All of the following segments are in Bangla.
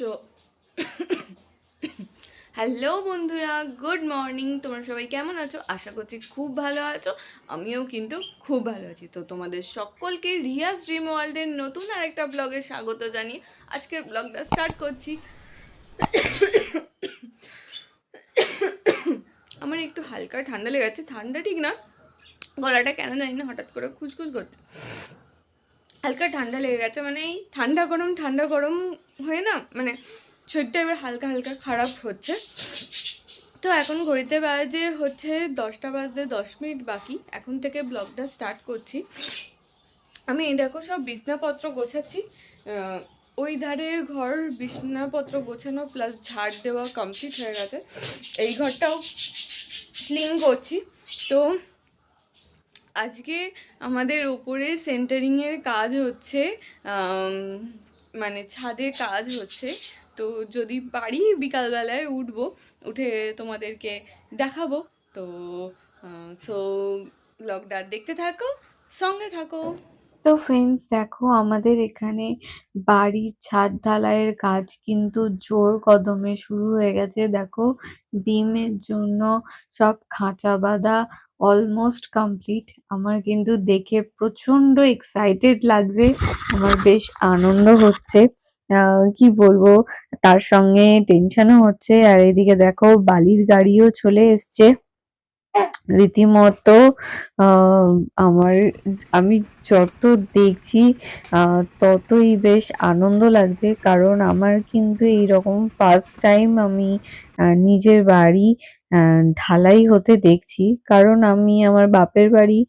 সো হ্যালো বন্ধুরা গুড মর্নিং তোমরা সবাই কেমন আছো? আশা করছি খুব ভালো আছো। আমিও কিন্তু খুব ভালো আছি। তো তোমাদের সকলকে রিয়াজ ড্রিম ওয়ার্ল্ডের নতুন আর একটা ব্লগে স্বাগত জানিয়ে আজকের ব্লগটা স্টার্ট করছি। আমার একটু হালকা ঠান্ডা লেগেছে ঠান্ডা ঠিক না। গলাটা কেন জানি না, হঠাৎ করে খুচখুচ করছে। হালকা ঠান্ডা লেগে গেছে মানে এই ঠান্ডা গরম ঠান্ডা গরম হয়ে না মানে শরীরটা এবার হালকা হালকা খারাপ হচ্ছে। তো এখন ঘড়িতে বাজে হচ্ছে দশটা বাজতে দশ মিনিট বাকি, এখন থেকে ব্লগটা স্টার্ট করছি। আমি এই দেখো সব বিছনাপত্র গোছাচ্ছি ওই ধারের ঘর, বিছনাপত্র গোছানো প্লাস ঝাড় দেওয়া কমপ্লিট হয়ে গেছে। এই ঘরটাও ক্লিন করছি। তো আজকে আমাদের উপরে সেন্টারিংয়ের কাজ হচ্ছে মানে ছাদে কাজ হচ্ছে। তো যদি পারি বিকালবেলায় উঠবো, উঠে তোমাদেরকে দেখাবো। তো সো ব্লগটা দেখতে থাকো, সঙ্গে থাকো। তো ফ্রেন্ডস দেখো আমাদের এখানে বাড়ির ছাদ ঢালাইয়ের কাজ কিন্তু জোর কদমে শুরু হয়ে গেছে। দেখো বিমের জন্য সব খাঁচা বাঁধা অলমোস্ট কমপ্লিট আমার কিন্তু দেখে প্রচণ্ড এক্সাইটেড লাগছে। আমার বেশ আনন্দ হচ্ছে। কি বলব? তার সঙ্গে টেনশনও হচ্ছে। আর এদিকে দেখো, বালির গাড়িও চলে এসছে। রীতিমতো আমার, আমি যত দেখছি ততই বেশ আনন্দ লাগছে। কারণ আমার কিন্তু এইরকম ফার্স্ট টাইম আমি নিজের বাড়ি ঢালাই হতে দেখছি। কারণ আমি আমার বাপের বাড়ি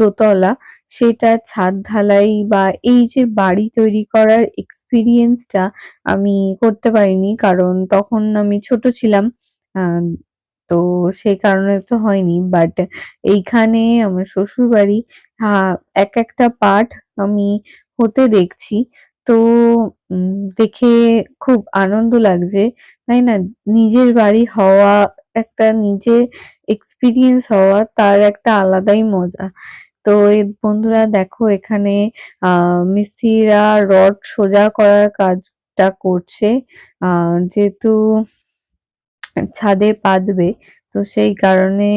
দোতলা, সেটা ছাদ ঢালাই বা এই যে বাড়ি তৈরি করার এক্সপিরিয়েন্সটা আমি করতে পারিনি। কারণ তখন আমি ছোট ছিলাম তো সেই কারণে তো হয়নি। বাট এইখানে আমার শ্বশুর বাড়ি এক একটা পার্ট আমি হতে দেখছি। তো দেখে খুব আনন্দ লাগছে। তাই না? নিজের বাড়ি হওয়া, একটা নিজে এক্সপিরিয়েন্স হওয়া, তার একটা আলাদাই মজা। তো বন্ধুরা দেখো এখানে আহ মিস্ত্রিরা রড সোজা করার কাজটা করছে। আহ যেহেতু ছাদে পাতবে, তো সেই কারণে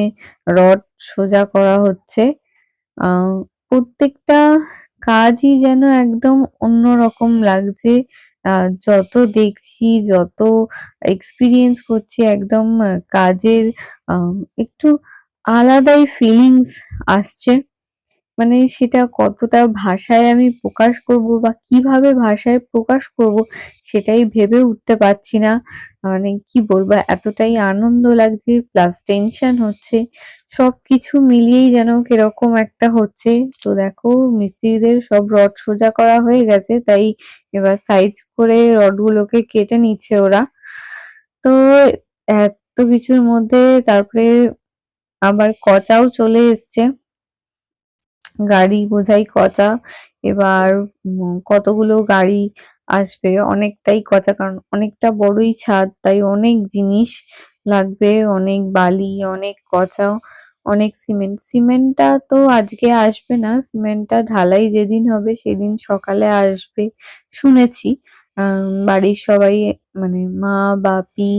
রড সোজা করা হচ্ছে। আহ প্রত্যেকটা কাজই যেন একদম অন্যরকম লাগছে। যত দেখছি, যত এক্সপিরিয়েন্স করছি, একদম কাজের একটু আলাদাই ফিলিংস আসছে। মানে সেটা কতটা ভাষায় আমি প্রকাশ করব বা কীভাবে ভাষায় প্রকাশ করব সেটাই ভেবে উঠতে পারছি না। মানে কি বলব, এতটাই আনন্দ লাগছে প্লাস টেনশন হচ্ছে, সবকিছু মিলিয়েই যেন কীরকম একটা হচ্ছে। তো দেখো, মিস্ত্রিদের সব রড সোজা করা হয়ে গেছে, তাই এবার সাইজ করে রডগুলোকে কেটে নিচ্ছে ওরা। তো এত কিছুর মধ্যে তারপরে আবার কচাও চলে এসছে। গাড়ি বোঝাই কচা। এবার কতগুলো গাড়ি আসবে? অনেকটাই কচা, কারণ অনেকটা বড়ই ছাদ, তাই অনেক জিনিস লাগবে, অনেক বালি, অনেক কচা, অনেক সিমেন্ট। সিমেন্টটা তো আজকে আসবে না, সিমেন্টটা ঢালাই যেদিন হবে সেদিন সকালে আসবে, শুনেছি। বাড়ির সবাই মানে মা, বাপি,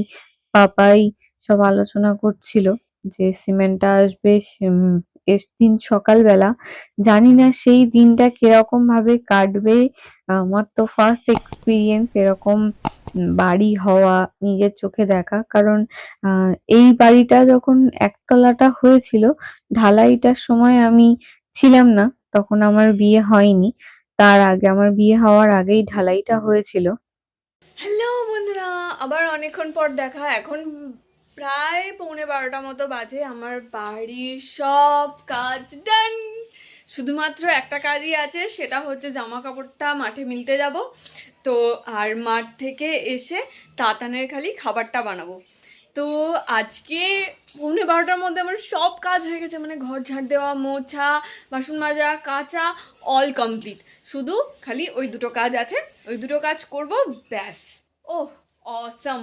পাপাই সব আলোচনা করছিল যে সিমেন্টটা আসবে দিন সকালবেলা। জানি না সেই দিনটা কীরকম ভাবে কাটবে। আমার তো ফার্স্ট এক্সপিরিয়েন্স এরকম বাড়ি হওয়া, নিজের চোখে দেখা। কারণ এই বাড়িটা যখন একতলাটা হয়েছিল, ঢালাইটার সময় আমি ছিলাম না। তখন আমার বিয়ে হয়নি। তার আগে, আমার বিয়ে হওয়ার আগেই ঢালাইটা হয়েছিল। হ্যালো বন্ধুরা, আবার অনেকক্ষণ পর দেখা। এখন প্রায় পৌনে বারোটা মতো বাজে, আমার বাড়ির সব কাজ ডান শুধুমাত্র একটা কাজই আছে, সেটা হচ্ছে জামা কাপড়টা মাঠে মিলতে যাব। তো আর মাঠ থেকে এসে তাতানের খালি খাবারটা বানাবো। তো আজকে পৌনে বারোটার মধ্যে আমার সব কাজ হয়ে গেছে মানে ঘর ঝাড় দেওয়া, মোছা, বাসন মাজা, কাচা অল কমপ্লিট শুধু খালি ওই দুটো কাজ আছে, ওই দুটো কাজ করব, ব্যাস। ওহ অসম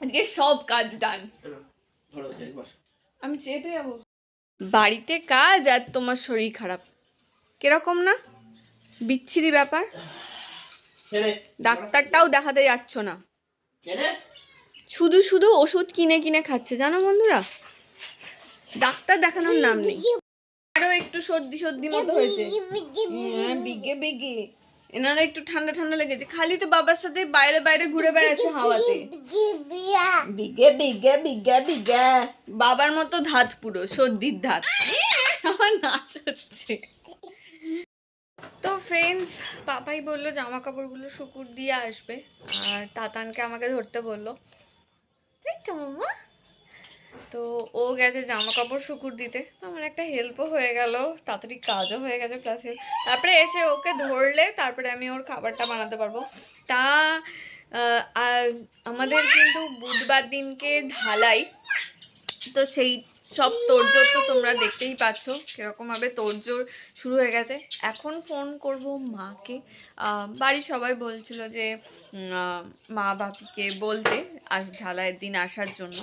আজকে সব কাজ ডান আমি চেটে যাব। বাড়িতে কাজ আর তোমার শরীর খারাপ। কীরকম না? বিচ্ছিরি ব্যাপার। ডাক্তারটাও দেখাতে যাচ্ছ না। শুধু শুধু ওষুধ কিনে কিনে খাচ্ছে জানো বন্ধুরা? ডাক্তার দেখানোর নাম নেই। আরও একটু সর্দি সর্দি মতো হয়েছে। হ্যাঁ বিগে বিগে। এনারও একটু ঠান্ডা ঠান্ডা লেগেছে। খালি তো বাবার সাথে বাইরে বাইরে ঘুরে বেড়াচ্ছে হাওয়াতে। বিগে বিগে বিগে বিগে। বাবার মতো ধাত পুরো, সর্দির ধাত। আমার নাচ হচ্ছে। তো ফ্রেন্ডস পাপাই বলল জামা কাপড়গুলো শুকুর দিয়ে আসবে, আর তাতানকে আমাকে ধরতে বলল। তাই তো মামা তো ও গেছে জামা কাপড় শুকুর দিতে। তো আমার একটা হেল্পও হয়ে গেল, তাড়াতাড়ি কাজও হয়ে গেছে প্লাস তারপরে এসে ওকে ধরলে, তারপরে আমি ওর খাবারটা বানাতে পারব। তা আমাদের কিন্তু বুধবার দিনকে ঢালাই, তো সেই সব তোড়জোড় তো তোমরা দেখতেই পাচ্ছ, কীরকমভাবে তোড়জোড় শুরু হয়ে গেছে। এখন ফোন করব মাকে। বাড়ির সবাই বলছিল যে মা বাপিকে বলতে আর ঢালাইয়ের দিন আসার জন্য।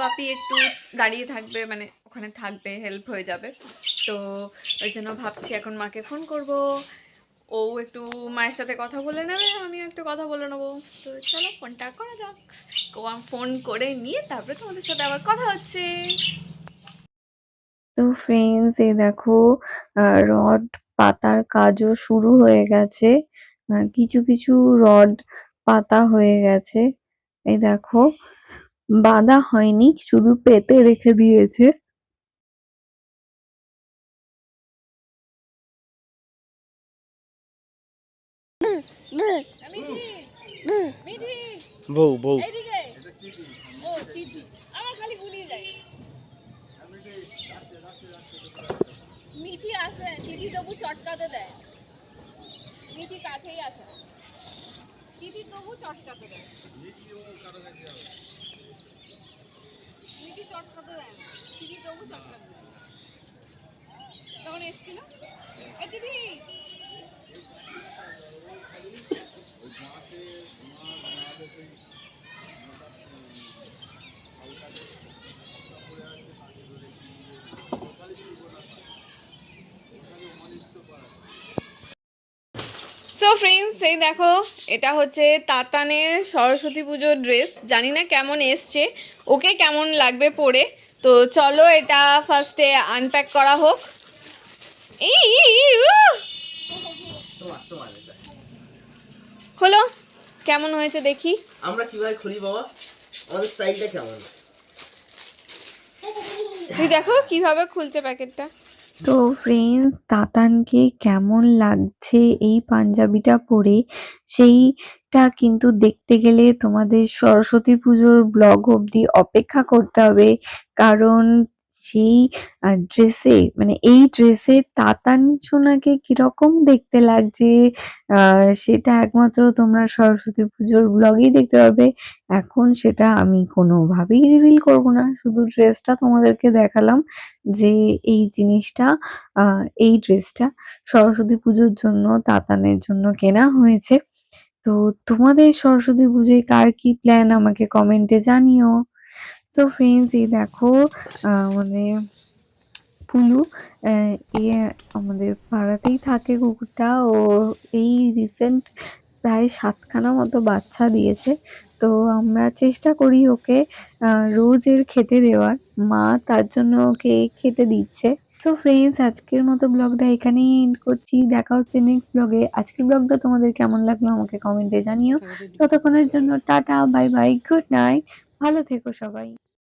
বাপি একটু দাঁড়িয়ে থাকবে মানে ওখানে থাকবে হেল্প হয়ে যাবে। তো ওই জন্য ভাবছি এখন মাকে ফোন করব। ও একটু মায়ের সাথে কথা বলে নেবে, আমিও একটু কথা বলে নেব। তো চলো ফোনটা করা যাক। ফোন করে নিয়ে তারপরে তোমাদের সাথে আবার কথা হচ্ছে। তো ফ্রেন্ডস এই দেখো রড পাতার কাজও শুরু হয়ে গেছে। আহ, কিছু কিছু রড পাতা হয়ে গেছে। এই দেখো বাঁধা হয়নি শুধু পেতে রেখে দিয়েছে। বউ বউ। এইদিকে। ও চিঠি। আমার খালি গুলিয়ে যায়। মিঠি আছে, চিঠি তবু চটকাতে দেয়। মিঠি কাছেই আছে। চিঠি তবু চটকাতে দেয়। মিঠি চটকাতে দেয় না। চিঠি তবু চটকাতে দেয়। তখন এসছিল। এ চিঠি! সো ফ্রেন্ডস এই দেখো এটা হচ্ছে তাতানের সরস্বতী পুজোর ড্রেস জানি না কেমন এসছে ওকে কেমন লাগবে পরে। তো চলো এটা ফার্স্টে আনপ্যাক করা হোক। হলো কেমন হয়েছে দেখি। আমরা কীভাবে খুলি বাবা? আমাদের স্টাইলটা কেমন? তুই দেখো কীভাবে খুলছে প্যাকেটটা। তো ফ্রেন্ডস তাতানকে কেমন লাগছে এই পাঞ্জাবিটা পরে সেইটা কিন্তু দেখতে গেলে তোমাদের সরস্বতী পুজোর ব্লগ অবধি অপেক্ষা করতে হবে। কারণ সেই ড্রেসে মানে এই ড্রেসে তাতান সোনাকে কীরকম দেখতে লাগছে? সেটা একমাত্র তোমরা সরস্বতী পুজোর ব্লগেই দেখতে পাবে এখন সেটা আমি কোনোভাবেই রিভিল করব না। শুধু ড্রেসটা তোমাদেরকে দেখালাম যে এই জিনিসটা এই ড্রেসটা সরস্বতী পুজোর জন্য তাতানের জন্য কেনা হয়েছে। তো তোমাদের সরস্বতী পুজোয় কার কি প্ল্যান আমাকে কমেন্টে জানিও। সো ফ্রেন্ডস এই দেখো মানে পুলু এ আমাদের পাড়াতেই থাকে কুকুরটা। ও এই রিসেন্ট প্রায় সাতখানা মতো বাচ্চা দিয়েছে। তো আমরা চেষ্টা করি ওকে রোজ এর খেতে দেওয়ার। মা তার জন্য ওকে খেতে দিচ্ছে। তো ফ্রেন্ডস আজকের মতো ব্লগটা এখানেই এন্ড করছি। দেখা হচ্ছে নেক্সট ব্লগে আজকের ব্লগটা তোমাদের কেমন লাগল আমাকে কমেন্টে জানিও। ততক্ষণের জন্য tata bye bye good night ভালো থেকো সবাই।